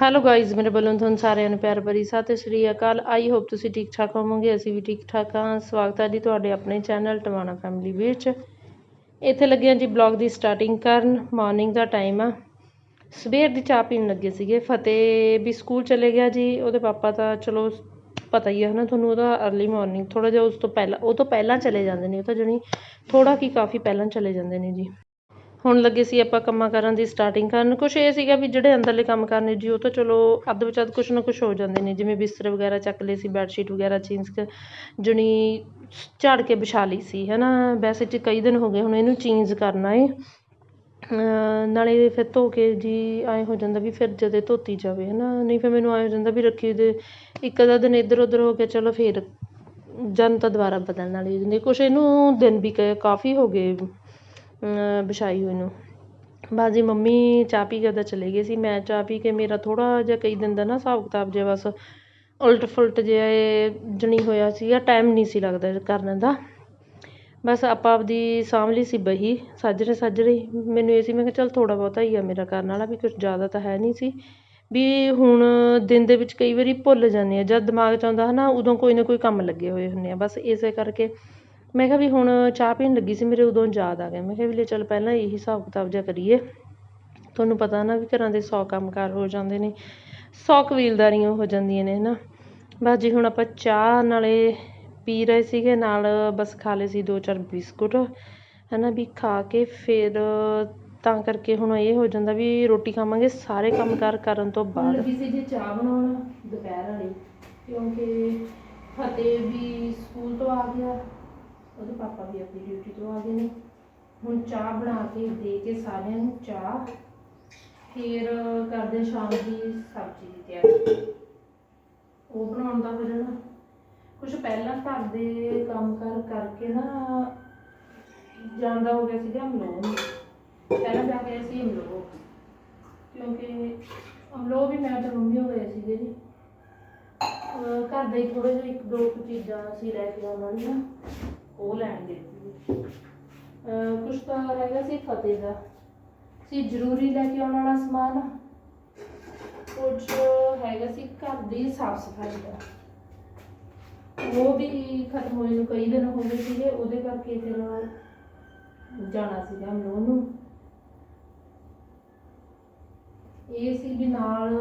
Hello guys ਮੇਰੇ ਵੱਲੋਂ ਤੁਹਾਨੂੰ ਸਾਰਿਆਂ ਨੂੰ ਪਿਆਰ ਭਰੀ ਸਤਿ ਸ਼੍ਰੀ ਅਕਾਲ। ਆਈ ਹੋਪ ਤੁਸੀਂ ਠੀਕ ਠਾਕ ਹੋਵੋਗੇ, ਅਸੀਂ ਵੀ ਠੀਕ ਠਾਕ ਹਾਂ। ਸਵਾਗਤ ਹੈ ਜੀ ਤੁਹਾਡੇ ਆਪਣੇ ਚੈਨਲ ਟਵਾਣਾ ਫੈਮਿਲੀ ਵਿੱਚ। ਇੱਥੇ ਲੱਗਿਆ ਜੀ ਬਲੌਗ ਦੀ ਸਟਾਰਟਿੰਗ ਕਰਨ ਮਾਰਨਿੰਗ ਦਾ ਟਾਈਮ ਆ। ਸਵੇਰ ਦੀ ਚਾਹ ਪੀਣ ਲੱਗੇ ਸੀਗੇ, ਫਤਿਹ ਵੀ ਸਕੂਲ ਚਲੇ ਗਿਆ ਜੀ। ਉਹਦੇ ਪਾਪਾ ਤਾਂ ਚਲੋ ਪਤਾ ਹੀ ਹੈ ਨਾ ਤੁਹਾਨੂੰ, ਉਹਦਾ ਅਰਲੀ ਮਾਰਨਿੰਗ ਥੋੜਾ ਜਿਹਾ ਉਸ ਤੋਂ ਪਹਿਲਾਂ, ਉਹ ਤੋਂ ਪਹਿਲਾਂ ਚਲੇ ਜਾਂਦੇ ਨੇ, ਉਹ ਤਾਂ ਜਣੀ ਥੋੜਾ ਕੀ ਕਾਫੀ ਪਹਿਲਾਂ ਚਲੇ ਜਾਂਦੇ ਨੇ ਜੀ। ਹੁਣ ਲੱਗੇ ਸੀ ਆਪਾਂ ਕੰਮਾਂ ਕਰਨ ਦੀ ਸਟਾਰਟਿੰਗ ਕਰਨ। ਕੁਛ ਇਹ ਸੀਗਾ ਵੀ ਜਿਹੜੇ ਅੰਦਰਲੇ ਕੰਮ ਕਰਨੇ ਜੀ, ਉਹ ਤਾਂ ਚਲੋ ਅੱਧ ਵਿਚਾਦ ਕੁਛ ਨਾ ਕੁਛ ਹੋ ਜਾਂਦੇ ਨੇ, ਜਿਵੇਂ ਬਿਸਤਰੇ ਵਗੈਰਾ ਚੱਕ ਲਏ ਸੀ ਬੈੱਡ ਸ਼ੀਟ ਵਗੈਰਾ ਚੇਂਜ ਕਰ ਜਣੀ ਝਾੜ ਕੇ ਵਿਛਾ ਲਈ ਸੀ ਹੈ ਨਾ ਵੈਸੇ ਚ ਕਈ ਦਿਨ ਹੋ ਗਏ, ਹੁਣ ਇਹਨੂੰ ਚੇਂਜ ਕਰਨਾ ਏ। ਨਾਲੇ ਫਿਰ ਧੋ ਕੇ ਜੀ ਐਂ ਹੋ ਜਾਂਦਾ ਵੀ ਫਿਰ ਜਦੇ ਧੋਤੀ ਜਾਵੇ ਹੈ ਨਾ ਨਹੀਂ ਫਿਰ ਮੈਨੂੰ ਐਂ ਹੋ ਜਾਂਦਾ ਵੀ ਰੱਖੀ ਦੇ, ਇੱਕ ਅੱਧਾ ਦਿਨ ਇੱਧਰ ਉੱਧਰ ਹੋ ਕੇ ਚਲੋ ਫਿਰ ਜਨ ਤਾਂ ਦੁਬਾਰਾ ਬਦਲਣ ਵਾਲੀ ਹੋ ਜਾਂਦੀ ਕੁਛ ਇਹਨੂੰ ਦਿਨ ਵੀ ਕ, ਕਾਫੀ ਹੋ ਗਏ। ਵਿਛਾਈ ਹੋਈ ਨੂੰ। ਬਸ ਜੀ ਮੰਮੀ ਚਾਹ ਪੀ ਕੇ ਉੱਧਰ ਚਲੇ ਗਏ ਸੀ। ਮੈਂ ਚਾਹ ਪੀ ਕੇ ਮੇਰਾ ਥੋੜ੍ਹਾ ਜਿਹਾ ਕਈ ਦਿਨ ਦਾ ਨਾ ਹਿਸਾਬ ਕਿਤਾਬ ਜਿਹਾ ਬਸ ਉਲਟ ਫੁਲਟ ਜਿਹਾ ਇਹ ਜਣੀ ਹੋਇਆ ਸੀਗਾ। ਟਾਈਮ ਨਹੀਂ ਸੀ ਲੱਗਦਾ ਕਰਨ ਦਾ। ਬਸ ਆਪਾਂ ਆਪਦੀ ਸਾਂਭ ਲਈ ਸੀ ਬਹੀ। ਸਾਜਰੇ ਸਾਜਰੇ ਹੀ ਮੈਨੂੰ ਇਹ ਸੀ, ਮੈਂ ਕਿਹਾ ਚੱਲ ਥੋੜ੍ਹਾ ਬਹੁਤਾ ਹੀ ਆ ਮੇਰਾ ਕਰਨ ਵਾਲਾ, ਵੀ ਕੁਛ ਜ਼ਿਆਦਾ ਤਾਂ ਹੈ ਨਹੀਂ ਸੀ। ਵੀ ਹੁਣ ਦਿਨ ਦੇ ਵਿੱਚ ਕਈ ਵਾਰੀ ਭੁੱਲ ਜਾਂਦੇ ਹਾਂ ਜਦ ਦਿਮਾਗ 'ਚ ਆਉਂਦਾ ਹੈ ਨਾ ਉਦੋਂ ਕੋਈ ਨਾ ਕੋਈ ਕੰਮ ਲੱਗੇ ਹੋਏ ਹੁੰਦੇ ਆ। ਬਸ ਇਸੇ ਕਰਕੇ ਮੈਂ ਕਿਹਾ ਵੀ ਹੁਣ ਚਾਹ ਪੀਣ ਲੱਗੀ ਸੀ ਮੇਰੇ ਉਦੋਂ ਯਾਦ ਆ ਗਿਆ। ਮੈਂ ਕਿਹਾ ਵੀ ਲੈ ਚੱਲ ਪਹਿਲਾਂ ਇਹੀ ਹਿਸਾਬ ਕਿਤਾਬ ਜਿਹਾ ਕਰੀਏ। ਤੁਹਾਨੂੰ ਪਤਾ ਨਾ ਵੀ ਘਰਾਂ ਦੇ ਸੌ ਕੰਮਕਾਰ ਹੋ ਜਾਂਦੇ ਨੇ ਸੌ ਕਬੀਲਦਾਰੀਆਂ ਹੋ ਜਾਂਦੀਆਂ ਨੇ ਹੈ ਨਾ ਬਸ ਜੀ ਹੁਣ ਆਪਾਂ ਚਾਹ ਨਾਲੇ ਪੀ ਰਹੇ ਸੀਗੇ ਨਾਲ ਬਸ ਖਾ ਲਏ ਸੀ ਦੋ ਚਾਰ ਬਿਸਕੁਟ ਹੈ ਨਾ ਵੀ ਖਾ ਕੇ ਫਿਰ ਤਾਂ ਕਰਕੇ ਹੁਣ ਇਹ ਹੋ ਜਾਂਦਾ ਵੀ ਰੋਟੀ ਖਾਵਾਂਗੇ ਸਾਰੇ ਕੰਮਕਾਰ ਕਰਨ ਤੋਂ ਬਾਅਦ। ਲੱਗੀ ਸੀ ਜੀ ਚਾਹ ਬਣਾਉਣ ਦੁਪਹਿਰ ਵਾਲੀ ਕਿਉਂਕਿ ਫਤਿਹ ਵੀ ਸਕੂਲ ਤੋਂ ਆ ਗਿਆ। ਉਹਦੇ ਪਾਪਾ ਵੀ ਆਪਣੀ ਡਿਊਟੀ ਤੋਂ ਆ ਗਏ ਨੇ। ਹੁਣ ਚਾਹ ਬਣਾ ਕੇ ਦੇ ਕੇ ਸਾਰਿਆਂ ਨੂੰ ਚਾਹ, ਫਿਰ ਕਰਦੇ ਸ਼ਾਮ ਦੀ ਸਬਜ਼ੀ ਦੀ ਤਿਆਰੀ। ਉਹ ਬਣਾਉਣ ਦਾ ਫਿਰ ਨਾ ਕੁਝ ਪਹਿਲਾਂ ਘਰ ਦੇ ਕੰਮ ਕਰ ਕਰਕੇ ਨਾ ਜਾਂਦਾ ਹੋ ਗਿਆ ਸੀਗਾ ਅਮਲੋਹ ਨੂੰ। ਪਹਿਲਾਂ ਜਾ ਕੇ ਸੀ ਅਮਲੋਹ। ਕਿਉਂਕਿ ਅਮਲੋਹ ਵੀ ਮੈਂ ਤਾਂ ਮੰਮੀ ਹੋ ਗਏ ਸੀਗੇ ਜੀ। ਅਹ ਘਰ ਦੇ ਥੋੜੇ ਜਿਹਾ ਇੱਕ ਦੋ ਕੁ ਚੀਜ਼ਾਂ ਅਸੀਂ ਲੈ ਕੇ ਆਉਣਾ ਨਾ। ਉਹ ਲੈਣ ਦੇ ਸੀ ਕੁਝ ਤਾਂ ਹੈਗਾ ਸੀ ਫਤਿਹ ਦਾ। ਸੀ ਜ਼ਰੂਰੀ ਲੈ ਕੇ ਆਉਣ ਵਾਲਾ ਸਮਾਨ। ਕੁਝ ਹੈਗਾ ਸੀ ਘਰ ਦੀ ਸਾਫ਼ ਸਫ਼ਾਈ ਦਾ। ਉਹ ਵੀ ਖਤਮ ਹੋਏ ਨੂੰ ਕਈ ਦਿਨ ਹੋ ਗਏ ਸੀਗੇ, ਉਹਦੇ ਕਰਕੇ ਫਿਰ ਜਾਣਾ ਸੀਗਾ ਹਮ ਨੂੰ ਇਹ ਸੀ ਵੀ ਨਾਲ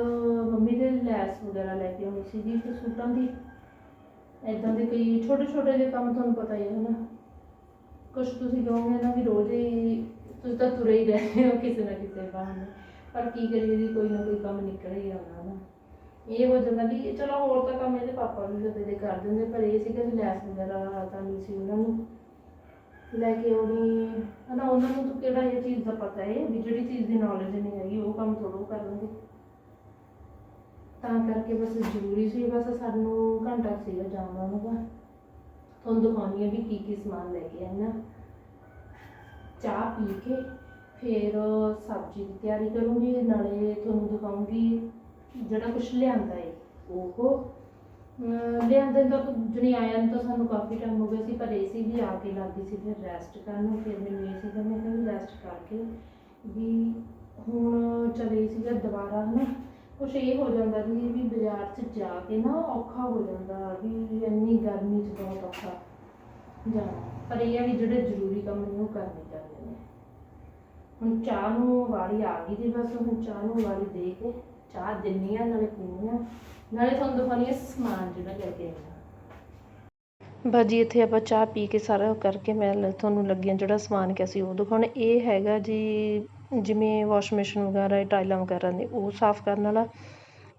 ਮੰਮੀ ਦੇ ਲੈਸ ਵਗੈਰਾ ਲੈ ਕੇ ਆਉਣੀ ਸੀਗੀ ਤੇ ਸੂਟਾਂ ਦੀ। ਐਦਾਂ ਦੇ ਕਈ ਛੋਟੇ ਛੋਟੇ ਜਿਹੇ ਕੰਮ ਤੁਹਾਨੂੰ ਪਤਾ ਹੀ ਹੈ ਨਾ। ਕੁਝ ਤੁਸੀਂ ਕਹੋਗੇ ਨਾ ਵੀ ਰੋਜ਼ ਹੀ ਤੁਸੀਂ ਤਾਂ ਤੁਰੇ ਹੀ ਰਹੇ ਹੋ ਕਿਸੇ ਨਾ ਕਿਸੇ ਬਹਾਨੇ, ਪਰ ਕੀ ਕਰੀਏ ਜੀ, ਕੋਈ ਨਾ ਕੋਈ ਕੰਮ ਨਿਕਲ ਹੀ ਆਉਂਦਾ ਨਾ। ਇਹ ਹੋ ਜਾਂਦਾ ਵੀ ਚਲੋ ਹੋਰ ਤਾਂ ਕੰਮ ਇਹਦੇ ਪਾਪਾ ਵੀ ਜਦੇ ਦੇ ਕਰ ਦਿੰਦੇ, ਪਰ ਇਹ ਸੀਗਾ ਵੀ ਲੈਸ ਵਗੈਰਾ ਤਾਂ ਨਹੀਂ ਸੀ ਉਹਨਾਂ ਨੂੰ। ਲੈ ਕੇ ਆਉਣੀ ਹਨਾ, ਉਹਨਾਂ ਨੂੰ ਤਾਂ ਕਿਹੜਾ ਇਹ ਚੀਜ਼ ਦਾ ਪਤਾ ਹੈ ਵੀ ਜਿਹੜੀ ਚੀਜ਼ ਦੀ ਨੌਲੇਜ ਨਹੀਂ ਹੈਗੀ, ਉਹ ਕੰਮ ਥੋੜ੍ਹਾ ਕਰਨਗੇ ਤਾਂ ਕਰਕੇ ਬਸ ਜ਼ਰੂਰੀ ਸੀ, ਬਸ ਸਾਨੂੰ ਘੰਟਾ ਸੀਗਾ ਜਾਣਾ ਉਹਨਾਂ ਤੁਹਾਨੂੰ ਦਿਖਾਉਣੀ ਹੈ ਵੀ ਕੀ ਕੀ ਸਮਾਨ ਲੈ ਕੇ ਆਏ ਨਾ। ਚਾਹ ਪੀ ਕੇ ਫਿਰ ਸਬਜ਼ੀ ਦੀ ਤਿਆਰੀ ਕਰੂੰਗੀ, ਨਾਲੇ ਤੁਹਾਨੂੰ ਦਿਖਾਉਂਗੀ ਜਿਹੜਾ ਕੁਝ ਲਿਆਂਦਾ ਏ। ਉਹ ਲਿਆਂਦੇ ਤਾਂ ਜਣੀ ਆਇਆ ਤਾਂ ਸਾਨੂੰ ਕਾਫੀ ਟਾਈਮ ਹੋ ਗਿਆ ਸੀ, ਪਰ ਇਹ ਸੀ ਵੀ ਆ ਕੇ ਲੱਗੀ ਸੀ, ਫਿਰ ਰੈਸਟ ਕਰਨ ਫਿਰ ਮੈਨੂੰ ਇਹ ਸੀਗਾ ਮੈਂ ਕਿਹਾ ਵੀ ਰੈਸਟ ਕਰਕੇ ਵੀ ਹੁਣ ਚਲੇ ਸੀਗਾ ਦੁਬਾਰਾ ਹਨਾ। ਕੁਛ ਇਹ ਹੋ ਜਾਂਦਾ ਵੀ ਵੀ ਬਾਜ਼ਾਰ 'ਚ ਜਾ ਕੇ ਨਾ ਔਖਾ ਹੋ ਜਾਂਦਾ ਵੀ ਇੰਨੀ ਗਰਮੀ 'ਚ ਬਹੁਤ ਔਖਾ। ਜਾਣਾ ਪਰ ਇਹ ਆ ਵੀ ਜਿਹੜੇ ਜ਼ਰੂਰੀ ਕੰਮ ਨੇ ਉਹ ਕਰਨੇ ਚਾਹੀਦੇ ਨੇ। ਹੁਣ ਚਾਹ ਨੂੰ ਵਾਰੀ ਆ ਗਈ ਜੀ ਬਸ, ਹੁਣ ਚਾਹ ਨੂੰ ਵਾਰੀ ਦੇ ਕੇ ਚਾਹ ਦਿੰਨੀ ਆ ਨਾਲੇ ਪੀਣੀ ਆ ਨਾਲੇ ਤੁਹਾਨੂੰ ਦਿਖਾਉਣੀ ਆ ਸਮਾਨ ਜਿਹੜਾ ਲੈ ਕੇ ਆਇਆ ਬਾਜੀ ਇੱਥੇ ਆਪਾਂ ਚਾਹ ਪੀ ਕੇ ਸਾਰਾ ਕਰਕੇ ਮੈਂ ਤੁਹਾਨੂੰ ਲੱਗਿਆ ਜਿਹੜਾ ਸਮਾਨ ਕਿਹਾ ਸੀ ਉਹ ਦਿਖਾਉਣ। ਇਹ ਹੈਗਾ ਜੀ ਜਿਵੇਂ ਵਾਸ਼ ਮਸ਼ੀਨ ਵਗੈਰਾ ਟਾਈਲਾਂ ਵਗੈਰਾ ਨੇ, ਉਹ ਸਾਫ਼ ਕਰਨ ਵਾਲਾ।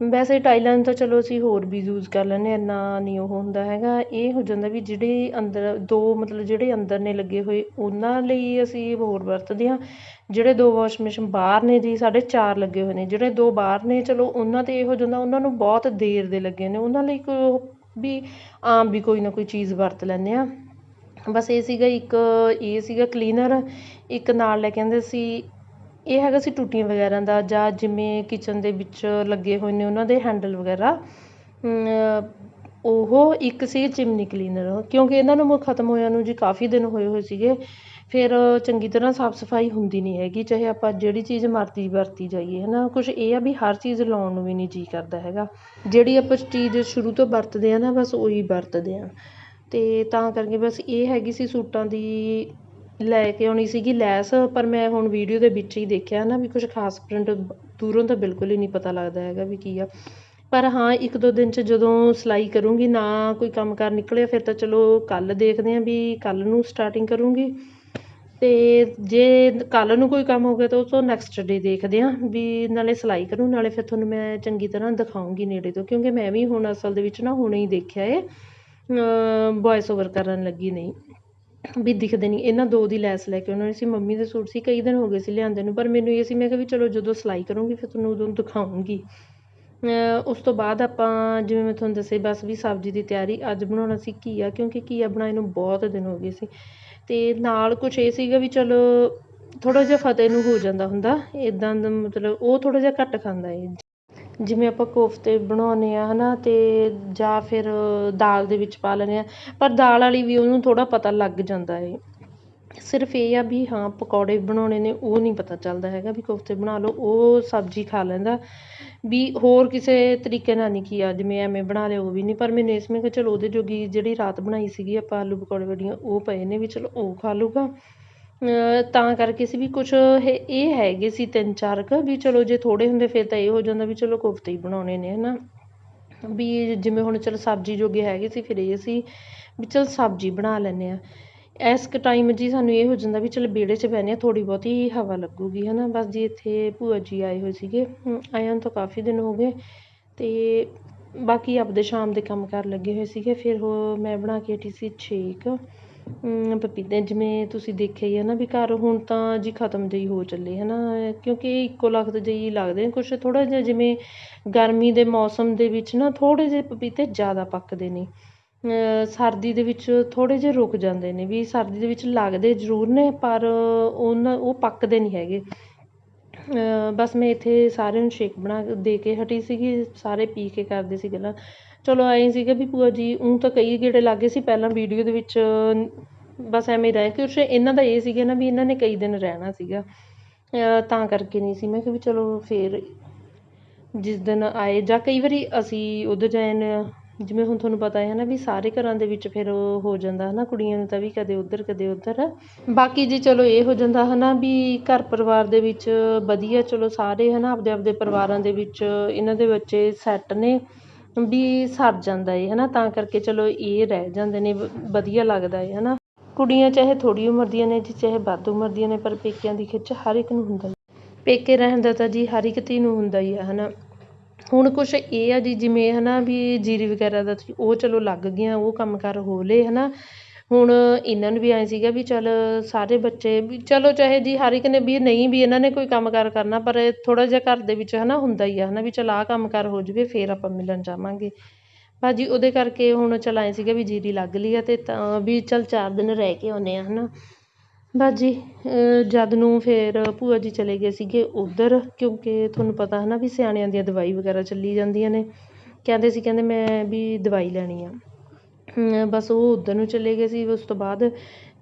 ਵੈਸੇ ਟਾਈਲਾਂ ਨੂੰ ਤਾਂ ਚਲੋ ਅਸੀਂ ਹੋਰ ਵੀ ਯੂਜ਼ ਕਰ ਲੈਂਦੇ ਹਾਂ, ਇੰਨਾ ਨਹੀਂ ਉਹ ਹੁੰਦਾ ਹੈਗਾ। ਇਹ ਹੋ ਜਾਂਦਾ ਵੀ ਜਿਹੜੇ ਅੰਦਰ, ਦੋ ਮਤਲਬ ਜਿਹੜੇ ਅੰਦਰ ਨੇ ਲੱਗੇ ਹੋਏ, ਉਹਨਾਂ ਲਈ ਅਸੀਂ ਹੋਰ ਵਰਤਦੇ ਹਾਂ। ਜਿਹੜੇ ਦੋ ਵਾਸ਼ ਮਸ਼ੀਨ ਬਾਹਰ ਨੇ ਜੀ, ਸਾਡੇ ਚਾਰ ਲੱਗੇ ਹੋਏ ਨੇ। ਜਿਹੜੇ ਦੋ ਬਾਹਰ ਨੇ, ਚਲੋ ਉਹਨਾਂ 'ਤੇ ਇਹ ਹੋ ਜਾਂਦਾ, ਉਹਨਾਂ ਨੂੰ ਬਹੁਤ ਦੇਰ ਦੇ ਲੱਗੇ ਨੇ। ਉਹਨਾਂ ਲਈ ਕੋਈ ਵੀ ਆਮ ਵੀ ਕੋਈ ਨਾ ਕੋਈ ਚੀਜ਼ ਵਰਤ ਲੈਂਦੇ ਹਾਂ। ਬਸ ਇਹ ਸੀਗਾ ਇੱਕ, ਇਹ ਸੀਗਾ ਕਲੀਨਰ ਇੱਕ ਨਾਲ ਲੈ ਕੇ ਆਉਂਦੇ ਸੀ ਇਹ ਹੈਗਾ ਸੀ ਟੂਟੀਆਂ ਵਗੈਰਾ ਦਾ ਜਾਂ ਜਿਵੇਂ ਕਿਚਨ ਦੇ ਵਿੱਚ ਲੱਗੇ ਹੋਏ ਨੇ ਉਹਨਾਂ ਦੇ ਹੈਂਡਲ ਵਗੈਰਾ। ਉਹ ਇੱਕ ਸੀ ਚਿਮਨੀ ਕਲੀਨਰ ਕਿਉਂਕਿ ਇਹਨਾਂ ਨੂੰ ਖਤਮ ਹੋਇਆ ਨੂੰ ਜੀ ਕਾਫੀ ਦਿਨ ਹੋਏ ਹੋਏ ਸੀਗੇ। ਫਿਰ ਚੰਗੀ ਤਰ੍ਹਾਂ ਸਾਫ਼ ਸਫ਼ਾਈ ਹੁੰਦੀ ਨਹੀਂ ਹੈਗੀ, ਚਾਹੇ ਆਪਾਂ ਜਿਹੜੀ ਚੀਜ਼ ਮਰਜ਼ੀ ਵਰਤੀ ਜਾਈਏ ਹੈ ਨਾ ਕੁਛ ਇਹ ਆ ਵੀ ਹਰ ਚੀਜ਼ ਲਾਉਣ ਨੂੰ ਵੀ ਨਹੀਂ ਜੀਅ ਕਰਦਾ ਹੈਗਾ। ਜਿਹੜੀ ਆਪਾਂ ਚੀਜ਼ ਸ਼ੁਰੂ ਤੋਂ ਵਰਤਦੇ ਹਾਂ ਨਾ, ਬਸ ਉਹੀ ਵਰਤਦੇ ਹਾਂ ਅਤੇ ਤਾਂ ਕਰਕੇ ਬਸ ਇਹ ਹੈਗੀ ਸੀ ਸੂਟਾਂ ਦੀ ਲੈ ਕੇ ਆਉਣੀ ਸੀਗੀ ਲੈਸ, ਪਰ ਮੈਂ ਹੁਣ ਵੀਡੀਓ ਦੇ ਵਿੱਚ ਹੀ ਦੇਖਿਆ ਨਾ ਵੀ ਕੁਛ ਖਾਸ ਪ੍ਰਿੰਟ ਦੂਰੋਂ ਤਾਂ ਬਿਲਕੁਲ ਹੀ ਨਹੀਂ ਪਤਾ ਲੱਗਦਾ ਹੈਗਾ ਵੀ ਕੀ ਆ। ਪਰ ਹਾਂ, ਇੱਕ ਦੋ ਦਿਨ 'ਚ ਜਦੋਂ ਸਿਲਾਈ ਕਰੂੰਗੀ, ਨਾ ਕੋਈ ਕੰਮ ਕਾਰ ਨਿਕਲਿਆ, ਫਿਰ ਤਾਂ ਚਲੋ ਕੱਲ੍ਹ ਦੇਖਦੇ ਹਾਂ ਵੀ ਕੱਲ੍ਹ ਨੂੰ ਸਟਾਰਟਿੰਗ ਕਰੂੰਗੀ। ਅਤੇ ਜੇ ਕੱਲ੍ਹ ਨੂੰ ਕੋਈ ਕੰਮ ਹੋ ਗਿਆ, ਤਾਂ ਉਸ ਤੋਂ ਨੈਕਸਟ ਡੇ ਦੇਖਦੇ ਹਾਂ ਵੀ ਨਾਲੇ ਸਿਲਾਈ ਕਰੂੰ, ਨਾਲੇ ਫਿਰ ਤੁਹਾਨੂੰ ਮੈਂ ਚੰਗੀ ਤਰ੍ਹਾਂ ਦਿਖਾਊਂਗੀ ਨੇੜੇ ਤੋਂ, ਕਿਉਂਕਿ ਮੈਂ ਵੀ ਹੁਣ ਅਸਲ ਦੇ ਵਿੱਚ ਨਾ ਹੁਣੇ ਹੀ ਦੇਖਿਆ ਏ ਵੋਇਸ ਓਵਰ ਕਰਨ ਲੱਗੀ ਨਹੀਂ। ਵੀ ਦਿਖਦੇ ਨਹੀਂ ਇਹਨਾਂ ਦੋ ਦੀ ਲੈਸ ਲੈ ਕੇ ਉਹਨਾਂ ਸੀ, ਮੰਮੀ ਦੇ ਸੂਟ ਸੀ, ਕਈ ਦਿਨ ਹੋ ਗਏ ਸੀ ਲਿਆਂਦੇ ਨੂੰ, ਪਰ ਮੈਨੂੰ ਇਹ ਸੀ, ਮੈਂ ਕਿਹਾ ਵੀ ਚਲੋ ਜਦੋਂ ਸਿਲਾਈ ਕਰੂੰਗੀ ਫਿਰ ਤੁਹਾਨੂੰ ਉਦੋਂ ਦਿਖਾਊਂਗੀ ਉਸ ਤੋਂ ਬਾਅਦ ਆਪਾਂ, ਜਿਵੇਂ ਮੈਂ ਤੁਹਾਨੂੰ ਦੱਸਿਆ, ਬਸ ਵੀ ਸਬਜ਼ੀ ਦੀ ਤਿਆਰੀ ਅੱਜ ਬਣਾਉਣਾ ਸੀ ਘੀਆ, ਕਿਉਂਕਿ ਘੀਆ ਬਣਾਏ ਨੂੰ ਬਹੁਤ ਦਿਨ ਹੋ ਗਏ ਸੀ। ਅਤੇ ਨਾਲ ਕੁਛ ਇਹ ਸੀਗਾ ਵੀ ਚਲੋ ਥੋੜ੍ਹਾ ਜਿਹਾ ਫਤਿਹ ਨੂੰ ਹੋ ਜਾਂਦਾ ਹੁੰਦਾ ਇੱਦਾਂ ਦਾ ਮਤਲਬ ਉਹ ਥੋੜ੍ਹਾ ਜਿਹਾ ਘੱਟ ਖਾਂਦਾ ਹੈ ਜਿਵੇਂ ਆਪਾਂ ਕੋਫਤੇ ਬਣਾਉਂਦੇ ਹਾਂ ਹੈ ਨਾ ਅਤੇ ਜਾਂ ਫਿਰ ਦਾਲ ਦੇ ਵਿੱਚ ਪਾ ਲੈਂਦੇ ਹਾਂ, ਪਰ ਦਾਲ ਵਾਲੀ ਵੀ ਉਹਨੂੰ ਥੋੜ੍ਹਾ ਪਤਾ ਲੱਗ ਜਾਂਦਾ ਹੈ। ਸਿਰਫ ਇਹ ਆ ਵੀ ਹਾਂ, ਪਕੌੜੇ ਬਣਾਉਣੇ ਨੇ, ਉਹ ਨਹੀਂ ਪਤਾ ਚੱਲਦਾ ਹੈਗਾ ਵੀ ਕੋਫਤੇ ਬਣਾ ਲਓ, ਉਹ ਸਬਜ਼ੀ ਖਾ ਲੈਂਦਾ। ਵੀ ਹੋਰ ਕਿਸੇ ਤਰੀਕੇ ਨਾਲ ਨਹੀਂ ਕੀ ਆ, ਜਿਵੇਂ ਐਵੇਂ ਬਣਾ ਲਿਆ, ਉਹ ਵੀ ਨਹੀਂ। ਪਰ ਮੈਨੂੰ ਇਸ ਮੈਂ ਕਿਹਾ, ਚਲੋ, ਉਹਦੇ ਜੋਗੀ ਜਿਹੜੀ ਰਾਤ ਬਣਾਈ ਸੀਗੀ ਆਪਾਂ ਆਲੂ ਪਕੌੜੇ ਵੜੀਆਂ, ਉਹ ਪਏ ਨੇ ਵੀ, ਚਲੋ, ਉਹ ਖਾ ਲੂਗਾ ਤਾਂ ਕਰਕੇ ਸੀ ਵੀ ਕੁਛ ਇਹ ਇਹ ਹੈਗੇ ਸੀ ਤਿੰਨ ਚਾਰ ਕੁ ਵੀ ਚਲੋ ਜੇ ਥੋੜ੍ਹੇ ਹੁੰਦੇ ਫਿਰ ਤਾਂ ਇਹ ਹੋ ਜਾਂਦਾ ਵੀ ਚਲੋ ਕੋਫਤੇ ਹੀ ਬਣਾਉਣੇ ਨੇ ਹੈ ਨਾ ਵੀ ਜਿਵੇਂ ਹੁਣ ਚਲੋ ਸਬਜ਼ੀ ਜੋਗੇ ਹੈਗੇ ਸੀ ਫਿਰ ਇਹ ਸੀ ਵੀ ਚਲ ਸਬਜ਼ੀ ਬਣਾ ਲੈਂਦੇ ਹਾਂ। ਇਸ ਕੁ ਟਾਈਮ ਜੀ ਸਾਨੂੰ ਇਹ ਹੋ ਜਾਂਦਾ ਵੀ ਚਲ ਵਿਹੜੇ 'ਚ ਬਹਿੰਦੇ ਹਾਂ ਥੋੜ੍ਹੀ ਬਹੁਤੀ ਹਵਾ ਲੱਗੂਗੀ ਹੈ ਨਾ ਬਸ ਜੀ ਇੱਥੇ ਭੂਆ ਜੀ ਆਏ ਹੋਏ ਸੀਗੇ ਆਇਆਂ ਨੂੰ ਤਾਂ ਕਾਫੀ ਦਿਨ ਹੋ ਗਏ ਅਤੇ ਬਾਕੀ ਆਪਦੇ ਸ਼ਾਮ ਦੇ ਕੰਮ ਕਰ ਲੱਗੇ ਹੋਏ ਸੀਗੇ, ਫਿਰ ਉਹ ਮੈਂ ਬਣਾ ਕੇ ਹਟੀ ਸੀ ਛੇਕ ਪਪੀਤੇ ਜਿਵੇਂ ਤੁਸੀਂ ਦੇਖਿਆ ਹੀ ਹੈ ਨਾ ਵੀ ਘਰ ਹੁਣ ਤਾਂ ਜੀ ਖਤਮ ਜਿਹੀ ਹੋ ਚੱਲੇ ਹੈ ਨਾ, ਕਿਉਂਕਿ ਇੱਕੋ ਲਖਤ ਜਿਹੀ ਲੱਗਦੇ ਨੇ ਕੁਛ, ਥੋੜ੍ਹਾ ਜਿਹਾ ਜਿਵੇਂ ਗਰਮੀ ਦੇ ਮੌਸਮ ਦੇ ਵਿੱਚ ਨਾ ਥੋੜ੍ਹੇ ਜਿਹੇ ਪਪੀਤੇ ਜ਼ਿਆਦਾ ਪੱਕਦੇ ਨੇ। ਸਰਦੀ ਦੇ ਵਿੱਚ ਥੋੜ੍ਹੇ ਜਿਹੇ ਰੁਕ ਜਾਂਦੇ ਨੇ, ਵੀ ਸਰਦੀ ਦੇ ਵਿੱਚ ਲੱਗਦੇ ਜ਼ਰੂਰ ਨੇ, ਪਰ ਉਹਨਾਂ, ਉਹ ਪੱਕਦੇ ਨਹੀਂ ਹੈਗੇ। ਬਸ ਮੈਂ ਇੱਥੇ ਸਾਰਿਆਂ ਨੂੰ ਸ਼ੇਕ ਬਣਾ ਦੇ ਕੇ ਹਟੀ ਸੀਗੀ, ਸਾਰੇ ਪੀ ਕੇ ਕਰਦੇ ਸੀ ਗੱਲਾਂ। ਚਲੋ ਐਂ ਸੀਗਾ ਵੀ ਭੂਆ ਜੀ, ਊਂ ਤਾਂ ਕਈ ਗੇੜੇ ਲੱਗ ਗਏ ਸੀ ਪਹਿਲਾਂ ਵੀਡੀਓ ਦੇ ਵਿੱਚ, ਬਸ ਐਵੇਂ ਰਹੇ ਕੁਛ ਇਹਨਾਂ ਦਾ ਇਹ ਸੀਗਾ ਨਾ ਵੀ ਇਹਨਾਂ ਨੇ ਕਈ ਦਿਨ ਰਹਿਣਾ ਸੀਗਾ। ਤਾਂ ਕਰਕੇ ਨਹੀਂ ਸੀ। ਮੈਂ ਕਿਹਾ ਵੀ ਚਲੋ ਫਿਰ ਜਿਸ ਦਿਨ ਆਏ, ਜਾਂ ਕਈ ਵਾਰੀ ਅਸੀਂ ਉੱਧਰ ਜਾਣ ਜਿਵੇਂ ਹੁਣ ਤੁਹਾਨੂੰ ਪਤਾ ਹੈ ਨਾ ਵੀ ਸਾਰੇ ਘਰਾਂ ਦੇ ਵਿੱਚ ਫਿਰ ਹੋ ਜਾਂਦਾ ਹੈ ਨਾ ਕੁੜੀਆਂ ਨੂੰ ਤਾਂ ਵੀ ਕਦੇ ਉੱਧਰ ਕਦੇ ਉੱਧਰ। ਬਾਕੀ ਜੀ ਚਲੋ ਇਹ ਹੋ ਜਾਂਦਾ ਹੈ ਨਾ ਵੀ ਘਰ ਪਰਿਵਾਰ ਦੇ ਵਿੱਚ ਵਧੀਆ, ਚਲੋ ਸਾਰੇ ਹੈ ਨਾ ਆਪਦੇ ਆਪਦੇ ਪਰਿਵਾਰਾਂ ਦੇ ਵਿੱਚ ਇਹਨਾਂ ਦੇ ਬੱਚੇ ਸੈੱਟ ਨੇ। ਵੀ ਸਰ ਜਾਂਦਾ ਏ ਹੈ ਨਾ ਤਾਂ ਕਰਕੇ ਚਲੋ ਇਹ ਰਹਿ ਜਾਂਦੇ ਨੇ ਵਧੀਆ ਲੱਗਦਾ ਏ ਹੈ ਨਾ ਕੁੜੀਆਂ ਚਾਹੇ ਥੋੜ੍ਹੀ ਉਮਰ ਦੀਆਂ ਨੇ ਜੀ, ਚਾਹੇ ਵੱਧ ਉਮਰ ਦੀਆਂ ਨੇ, ਪਰ ਪੇਕਿਆਂ ਦੀ ਖਿੱਚ ਹਰ ਇੱਕ ਨੂੰ ਹੁੰਦਾ ਪੇਕੇ ਰਹਿਣ ਦਾ ਤਾਂ ਜੀ ਹਰ ਇੱਕ ਧੀ ਨੂੰ ਹੁੰਦਾ ਹੀ ਆ ਹੈ ਨਾ ਹੁਣ ਕੁਛ ਇਹ ਆ ਜੀ, ਜਿਵੇਂ ਹੈ ਨਾ ਵੀ ਜੀਰੀ ਵਗੈਰਾ ਦਾ ਉਹ ਚਲੋ ਲੱਗ ਗਈਆਂ ਉਹ ਕੰਮ ਕਾਰ ਹੋ ਲਏ ਹੈ ਨਾ ਹੁਣ ਇਹਨਾਂ ਨੂੰ ਵੀ ਐਂ ਸੀਗਾ ਵੀ ਚੱਲ ਸਾਰੇ ਬੱਚੇ ਵੀ ਚਲੋ ਚਾਹੇ ਜੀ ਹਰ ਇੱਕ ਨੇ ਵੀ ਨਹੀਂ ਵੀ ਇਹਨਾਂ ਨੇ ਕੋਈ ਕੰਮ ਕਾਰ ਕਰਨਾ, ਪਰ ਥੋੜ੍ਹਾ ਜਿਹਾ ਘਰ ਦੇ ਵਿੱਚ ਹੈ ਨਾ ਹੁੰਦਾ ਹੀ ਆ ਹੈ ਨਾ ਵੀ ਚੱਲ ਆਹ ਕੰਮ ਕਾਰ ਹੋ ਜਾਵੇ, ਫਿਰ ਆਪਾਂ ਮਿਲਣ ਜਾਵਾਂਗੇ। ਭਾਜੀ ਉਹਦੇ ਕਰਕੇ ਹੁਣ ਚੱਲ ਐਂ ਸੀਗਾ ਵੀ ਜੀਰੀ ਲੱਗ ਲਈ ਆ ਅਤੇ ਤਾਂ ਵੀ ਚੱਲ ਚਾਰ ਦਿਨ ਰਹਿ ਕੇ ਆਉਂਦੇ ਹਾਂ ਹੈ ਨਾ ਬਸ ਜੀ ਜਦ ਨੂੰ ਫਿਰ ਭੂਆ ਜੀ ਚਲੇ ਗਏ ਸੀਗੇ ਉੱਧਰ, ਕਿਉਂਕਿ ਤੁਹਾਨੂੰ ਪਤਾ ਹੈ ਨਾ ਵੀ ਸਿਆਣਿਆਂ ਦੀਆਂ ਦਵਾਈ ਵਗੈਰਾ ਚੱਲੀ ਜਾਂਦੀਆਂ ਨੇ। ਕਹਿੰਦੇ ਸੀ, ਕਹਿੰਦੇ ਮੈਂ ਵੀ ਦਵਾਈ ਲੈਣੀ ਆ। ਬਸ ਉਹ ਉੱਧਰ ਨੂੰ ਚਲੇ ਗਏ ਸੀ, ਉਸ ਤੋਂ ਬਾਅਦ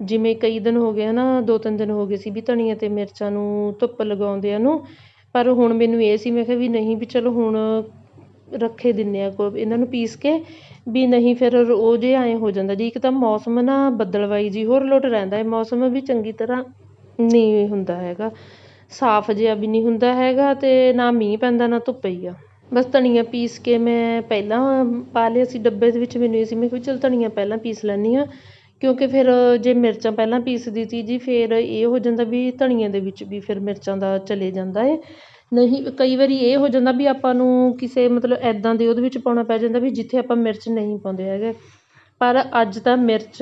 ਜਿਵੇਂ ਕਈ ਦਿਨ ਹੋ ਗਏ ਹੈ ਨਾ ਦੋ ਤਿੰਨ ਦਿਨ ਹੋ ਗਏ ਸੀ ਵੀ ਧਨੀਆ ਅਤੇ ਮਿਰਚਾਂ ਨੂੰ ਧੁੱਪ ਲਗਾਉਂਦਿਆਂ ਨੂੰ, ਪਰ ਹੁਣ ਮੈਨੂੰ ਇਹ ਸੀ, ਮੈਂ ਕਿਹਾ ਵੀ ਨਹੀਂ ਵੀ ਚਲੋ ਹੁਣ ਰੱਖੇ ਦਿੰਦੇ ਹਾਂ ਕੋ ਇਹਨਾਂ ਨੂੰ ਪੀਸ ਕੇ ਵੀ ਨਹੀਂ ਫਿਰ ਉਹ ਜੇ ਐਂ ਹੋ ਜਾਂਦਾ ਜੀ, ਇੱਕ ਤਾਂ ਮੌਸਮ ਨਾ ਬੱਦਲਵਾਈ ਜੀ ਹੋਰ ਲੁੱਟ ਰਹਿੰਦਾ ਹੈ, ਮੌਸਮ ਵੀ ਚੰਗੀ ਤਰ੍ਹਾਂ ਨਹੀਂ ਹੁੰਦਾ ਹੈਗਾ, ਸਾਫ਼ ਜਿਹਾ ਵੀ ਨਹੀਂ ਹੁੰਦਾ ਹੈਗਾ ਅਤੇ ਨਾ ਮੀਂਹ ਪੈਂਦਾ, ਨਾ ਧੁੱਪ ਹੀ ਆ। ਬਸ ਧਨੀਆ ਪੀਸ ਕੇ ਮੈਂ ਪਹਿਲਾਂ ਪਾ ਲਿਆ ਸੀ, ਡੱਬੇ ਦੇ ਵਿੱਚ ਮੈਨੂੰ ਇਹ ਸੀ, ਮੈਂ ਕਿਹਾ ਵੀ ਚੱਲ ਧਨੀਆ ਪਹਿਲਾਂ ਪੀਸ ਲੈਂਦੀ ਹਾਂ। ਕਿਉਂਕਿ ਫਿਰ ਜੇ ਮਿਰਚਾਂ ਪਹਿਲਾਂ ਪੀਸਦੀ ਸੀ ਜੀ, ਫਿਰ ਇਹ ਹੋ ਜਾਂਦਾ ਵੀ ਧਨੀਏ ਦੇ ਵਿੱਚ ਵੀ ਫਿਰ ਮਿਰਚਾਂ ਦਾ ਚਲੇ ਜਾਂਦਾ ਹੈ ਨਹੀਂ, ਕਈ ਵਾਰੀ ਇਹ ਹੋ ਜਾਂਦਾ ਵੀ ਆਪਾਂ ਨੂੰ ਕਿਸੇ ਮਤਲਬ ਇੱਦਾਂ ਦੇ ਉਹਦੇ ਵਿੱਚ ਪਾਉਣਾ ਪੈ ਜਾਂਦਾ ਵੀ ਜਿੱਥੇ ਆਪਾਂ ਮਿਰਚ ਨਹੀਂ ਪਾਉਂਦੇ ਹੈਗੇ। ਪਰ ਅੱਜ ਤਾਂ ਮਿਰਚ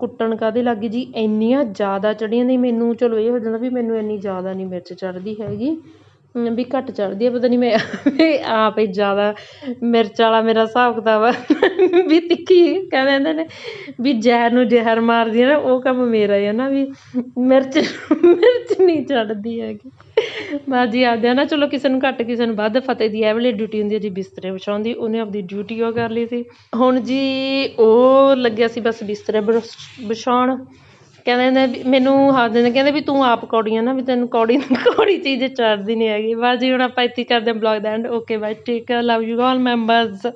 ਕੁੱਟਣ ਕਾਹਦੇ ਲੱਗ ਗਈ ਜੀ? ਇੰਨੀਆਂ ਜ਼ਿਆਦਾ ਚੜ੍ਹੀਆਂ ਨਹੀਂ ਮੈਨੂੰ ਚਲੋ ਇਹ ਹੋ ਜਾਂਦਾ ਵੀ ਮੈਨੂੰ ਇੰਨੀ ਜ਼ਿਆਦਾ ਨਹੀਂ ਮਿਰਚ ਚੜ੍ਹਦੀ ਹੈਗੀ। ਵੀ ਘੱਟ ਚੜਦੀ ਆ, ਪਤਾ ਨਹੀਂ ਮੈਂ ਆਪ ਹੀ ਜ਼ਿਆਦਾ ਮਿਰਚ ਵਾਲਾ ਮੇਰਾ ਹਿਸਾਬ ਕਿਤਾਬ ਆ। ਵੀ ਤਿੱਖੀ ਕਹਿੰਦੇ ਹੁੰਦੇ ਨੇ, ਵੀ ਜ਼ਹਿਰ ਨੂੰ ਜ਼ਹਿਰ ਮਾਰਦੀ ਆ ਨਾ, ਉਹ ਕੰਮ ਮੇਰਾ ਹੀ ਨਾ, ਵੀ ਮਿਰਚ ਮਿਰਚ ਨਹੀਂ ਚੜ੍ਹਦੀ ਹੈਗੀ। ਬਾਜੀ ਆਪਦੇ ਆ ਨਾ, ਚਲੋ ਕਿਸੇ ਨੂੰ ਘੱਟ, ਕਿਸੇ ਨੂੰ ਵੱਧ, ਫਤਿਹ ਦੀ ਇਹ ਵੇਲੇ ਡਿਊਟੀ ਹੁੰਦੀ ਹੈ ਜੀ ਬਿਸਤਰੇ ਵਿਛਾਉਣ ਦੀ ਉਹਨੇ ਆਪਦੀ ਡਿਊਟੀ ਉਹ ਕਰ ਲਈ ਸੀ। ਹੁਣ ਜੀ ਉਹ ਲੱਗਿਆ ਸੀ ਬਸ ਬਿਸਤਰੇ ਵਿਛ- ਵਿਛਾਉਣ। ਕਹਿੰਦੇ ਨੇ ਵੀ, ਮੈਨੂੰ ਹੱਸ ਨੇ, ਕਹਿੰਦੇ ਵੀ ਤੂੰ ਆਪ ਕੌੜੀ ਆ ਨਾ, ਵੀ ਤੈਨੂੰ ਕੌੜੀ ਕੌੜੀ ਚੀਜ਼ ਚੜ੍ਹਦੀ ਨਹੀਂ ਹੈਗੀ। ਬਸ ਜੀ ਹੁਣ ਆਪਾਂ ਇੱਥੇ ਹੀ ਕਰਦੇ ਹਾਂ blog the end okay bye take love you all members